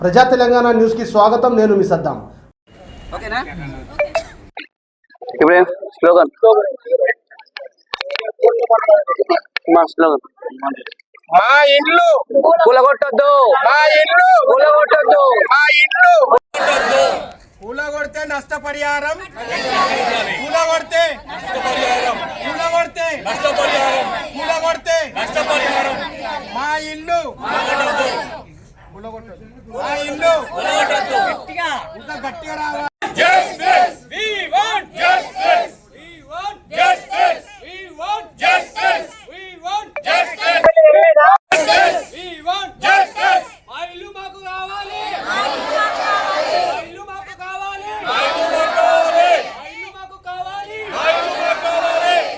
ప్రజా తెలంగాణ న్యూస్కి స్వాగతం నేను మీ సద్దాం. ఓకేనా? ఇప్పుడు స్లోగన్. మా స్లోగన్. మా ఇండ్లు కూలగొట్టొద్దు. మా ఇండ్లు కూలగొట్టొద్దు. మా ఇండ్లు కూలగొడితే నష్టపరిహారం. కూలగొడితే కూలగొడితే కూలగొడితే మా ఇల్లు కూలగొట్టొద్దు. మా ఇల్లు ఇంకా గట్టిగా రావాలి మా ఇల్లు మాకు కావాలి మా ఇల్లు మాకు కావాలి మా ఇల్లు మాకు కావాలి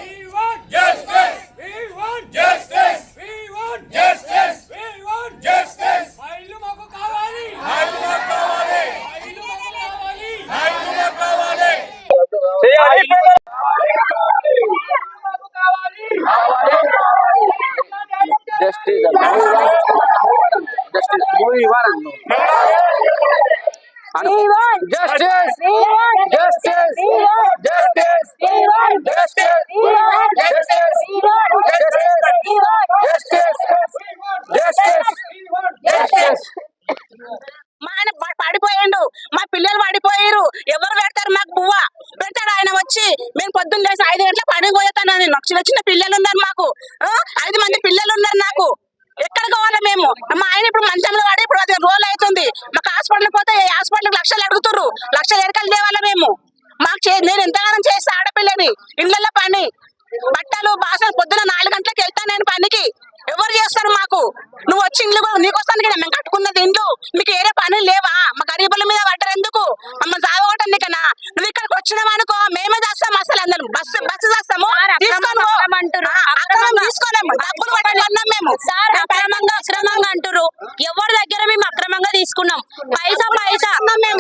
We want justice. We want justice. We want justice. We want justice. మా ఇల్లు మాకు కావాలి మా ఇల్లు మాకు కావాలి మా ఇల్లు మాకు కావాలి మా ఇల్లు మాకు కావాలి మాకు కావాలి జస్టిస్ జస్టిస్ మూవీ ఇవ్వాలను జస్టిస్ జస్టిస్ జస్టిస్ జస్టిస్ మా ఆయన ప- పడిపోయిండు. మా పిల్లలు పడిపోయారు ఎవరు పెడతారు మాకు బువ్వ? పెడతాడు ఆయన వచ్చి మేము పొద్దున్న లేసి ఐదు గంటల పని పోయేతాను నాకు చిన్న చిన్న పిల్లలు ఉన్నారు మాకు ఆ? ఐదు మంది పిల్లలు ఉన్నారు నాకు ఎక్కడ కావాలా మేము మా ఆయన ఇప్పుడు మంచంలో వాడే ఇప్పుడు అది రోల్ అవుతుంది. మాకు హాస్పిటల్ పోతే ఏ హాస్పిటల్ లక్షలు అడుగుతుర్రు. లక్షలు ఎరకలు తేవాలా మేము. మాకు నేను ఎంతగానో చేస్తా ఆడపిల్లని ఇళ్ళల్లో పని. బట్టలు బాసన పొద్దున నాలుగు గంటలకు వెళ్తాను నేను పనికి ఎవరు చేస్తారు మాకు నువ్వు వచ్చి ఇల్లు కూడా నీకోసానికి మేము కట్టుకున్నది ఇండ్లు మీకు ఏరే పనులు లేవా మా గరీబుల మీద పడ్డారు ఎందుకు మమ్మ జాగొట్టండి కన్నా నువ్వు ఇక్కడికి వచ్చినావు అనుకో మేమే చేస్తాం అసలు అందరం బస్సు బస్సు చేస్తాము తీసుకొని పో. ఆ, అక్రమం తీసుకోలేము డబ్బులు పట్టి కొన్నాం మేము సార్ అక్రమంగా అక్రమంగా అంటారు ఎవరి దగ్గర మేము అక్రమంగా తీసుకున్నాం పైసా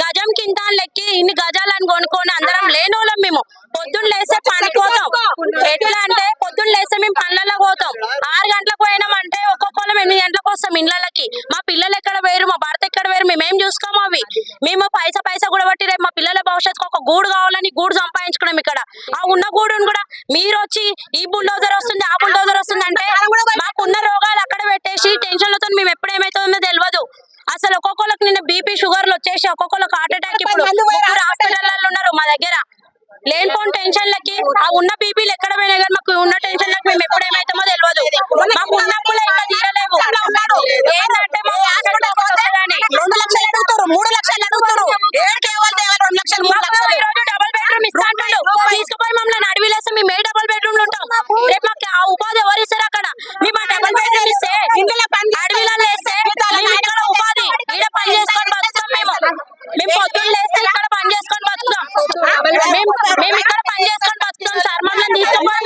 గజం కింద లెక్కి ఇన్ని గజాలను కొనుక్కొని అందరం లేనోళ్ళం మేము. పొద్దున్న లేస్తే పనికి పోతాం ఎట్లా అంటే పొద్దున్న లేస్తే మేము పనులలో పోతాం. ఆరు గంటలకు పోయినామంటే ఒక్కొక్కరు ఎనిమిది గంటలకు వస్తాం ఇళ్ళకి మా పిల్లలు ఎక్కడ వేరు మా భర్త ఎక్కడ వేరు మేమేం చూసుకోము అవి. మేము పైసా పైసా కూడా బట్టి రేపు మా పిల్లల భవిష్యత్తుకు ఒక గూడు కావాలని గూడు సంపాదించుకున్నాం ఇక్కడ. ఆ ఉన్న గూడును కూడా మీరు వచ్చి ఈ బుల్డోజర్ వస్తుంది ఆ బుల్డోజర్ వస్తుంది అంటే మాకున్న రోగాలు అక్కడ పెట్టేసి టెన్షన్లతో మేము ఎప్పుడు ఏమైతుందో తెలియదు అసలు ఒక్కొక్కరికి నిన్న బీపీ షుగర్లు వచ్చేసి ఒక్కొక్కరికి హార్ట్ అటాక్ ఇప్పుడు ముగ్గురు హాస్పిటల్లో ఉన్నారు మా దగ్గర. లేనిపోని టెన్షన్లకి ఆ ఉన్న బీపీలు ఎక్కడ పోయినా కానీ మాకు ఉన్న టెన్షన్లకి మేము ఎప్పుడు ఏమైతామో తెలియదు మాకు ఉన్నప్పుడే ఇంకా తీరలేవు. ఏంటంటే మా హాస్పిటల్ పోతే కానీ రెండు లక్షలు అడుగుతారు మూడు లక్షలు అడుగుతారు ఏడుకి ఎవరు తేవాలి రెండు లక్షలు మూడు మాకు లక్షలు ఈ రోజు డబుల్ బెడ్రూమ్ ఇస్తా అంటాడు తీసుకుపోయి మమ్మల్ని అడవిలేస్తే మేము ఏ డబుల్ బెడ్రూమ్లో ఉంటాం రేపు మాకు ఆ ఉపాధి ఎవరు ఇస్తారు అక్కడ మేము ఆ డబుల్ బెడ్రూమ్ ఇస్తే ఇందులో పని అడవిలో వేస్తే మేము ఇక్కడ ఉపాధి ఈడ పని చేసుకొని బతుకుతాం మేము మేము పొద్దున్న లేస్తే ఇక్కడ పని చేసుకొని బతుకుతాం మేము మేము ఇక్కడ పని చేసుకొని బతుకుతాం సార్ మమ్మల్ని తీసుకుపోయి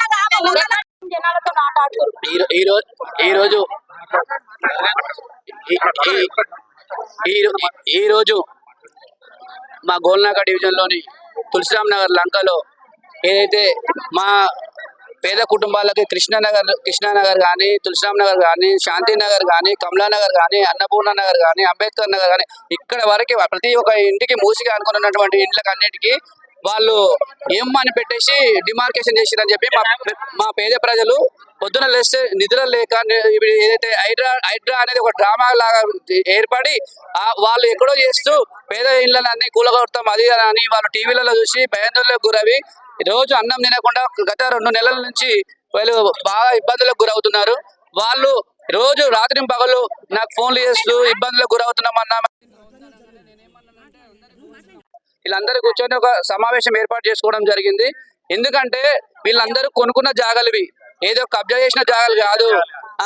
ఈ ఈ రోజు ఈ రోజు ఈ- ఈ రోజు మా గోల్నాక డివిజన్లోని తులసిరామ్ నగర్ లంకలో ఏదైతే మా పేద కుటుంబాలకి కృష్ణానగర్ కృష్ణానగర్ కానీ తులసిరామ్ నగర్ కానీ శాంతినగర్ కానీ కమలానగర్ కానీ అన్నపూర్ణ నగర్ కానీ అంబేద్కర్ నగర్ కానీ ఇక్కడ వరకు ప్రతి ఒక్క ఇంటికి మూసిగా అనుకున్నటువంటి ఇండ్లకు అన్నిటికీ వాళ్ళు ఏం అని పెట్టేసి డిమార్కేషన్ చేసిరని చెప్పి మా మా పేద ప్రజలు పొద్దున లేస్తే నిధులు లేక ఏదైతే హైడ్రా హైడ్రా అనేది ఒక డ్రామా లాగా ఏర్పడి వాళ్ళు ఎక్కడో చేస్తూ పేద ఇళ్ళని అన్ని కూలగొడతాం అది అని వాళ్ళు టీవీలలో చూసి భయాందోళనకు గురవి రోజు అన్నం తినకుండా గత రెండు నెలల నుంచి వాళ్ళు బాగా ఇబ్బందులకు గురవుతున్నారు. వాళ్ళు రోజు రాత్రి పగలు నాకు ఫోన్లు చేస్తూ ఇబ్బందులకు గురవుతున్నామన్నా వీళ్ళందరూ కూర్చొని ఒక సమావేశం ఏర్పాటు చేసుకోవడం జరిగింది. ఎందుకంటే వీళ్ళందరూ కొనుక్కున్న జాగలివి. ఏదో కబ్జా చేసిన జాగాలు కాదు.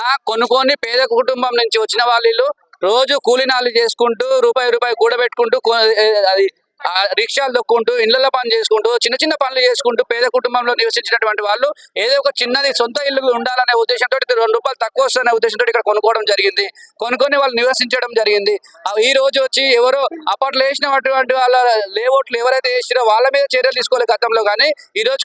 ఆ కొనుక్కొని పేద కుటుంబం నుంచి వచ్చిన వాళ్ళు రోజు కూలీనాలు చేసుకుంటూ రూపాయి రూపాయి కూడబెట్టుకుంటూ అది రిక్షాలు దొక్కుంటూ ఇళ్ళలో పని చేసుకుంటూ చిన్న చిన్న పనులు చేసుకుంటూ పేద కుటుంబంలో నివసించినటువంటి వాళ్ళు ఏదో ఒక చిన్నది సొంత ఇల్లు ఉండాలనే ఉద్దేశంతో రెండు రూపాయలు తక్కువ వస్తున్న ఉద్దేశంతో ఇక్కడ కొనుక్కోవడం జరిగింది. కొనుక్కొని వాళ్ళు నివసించడం జరిగింది. ఈ రోజు వచ్చి ఎవరో అప్పట్లో వేసినటువంటి వాళ్ళ లేఅవుట్లు ఎవరైతే వేసినో వాళ్ళ మీద చర్యలు తీసుకోలేదు గతంలో కానీ ఈ రోజు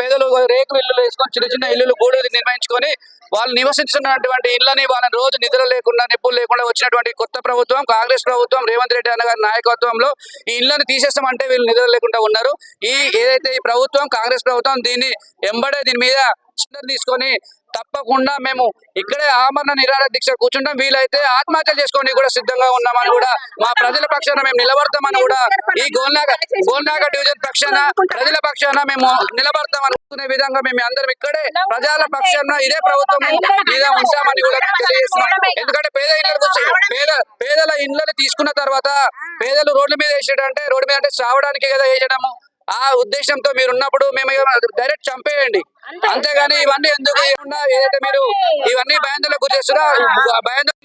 పేదలు రేకులు ఇల్లు వేసుకొని చిన్న చిన్న ఇల్లులు గూడు నిర్మించుకొని వాళ్ళు నివసించినటువంటి ఇళ్ళని వాళ్ళని రోజు నిద్ర లేకుండా నిప్పులు లేకుండా వచ్చినటువంటి కొత్త ప్రభుత్వం కాంగ్రెస్ ప్రభుత్వం రేవంత్ రెడ్డి అన్న గారి నాయకత్వంలో ఈ ఇళ్ళని తీసేస్తామంటే వీళ్ళు నిద్ర లేకుండా ఉన్నారు. ఈ ఏదైతే ఈ ప్రభుత్వం కాంగ్రెస్ ప్రభుత్వం దీన్ని ఎంబడే దీని మీద తీసుకొని తప్పకుండా మేము ఇక్కడే ఆమరణ నిరాహార దీక్ష కూర్చుంటాం. వీలైతే ఆత్మహత్యలు చేసుకోండి కూడా సిద్ధంగా ఉన్నామని కూడా మా ప్రజల పక్షాన మేము నిలబడతామని కూడా ఈ గోల్నాగ గోల్నాగ డివిజన్ పక్షాన ప్రజల పక్షాన మేము నిలబడతాం అనుకునే విధంగా మేము అందరం ఇక్కడే ప్రజల పక్షాన ఇదే ప్రభుత్వం మీద ఉంటామని కూడా తెలియజేస్తున్నాం. ఎందుకంటే పేద ఇళ్ళకు పేద పేదల ఇళ్ళని తీసుకున్న తర్వాత పేదలు రోడ్ల మీద వేసేటంటే రోడ్డు మీద అంటే చావడానికి కదా వేయడము ఆ ఉద్దేశంతో మీరు ఉన్నప్పుడు మేము డైరెక్ట్ చంపేయండి. అంతేగాని ఇవన్నీ ఎందుకు? ఏదైతే మీరు ఇవన్నీ భయాందోళన గురి చేస్తున్నా భయాందోళన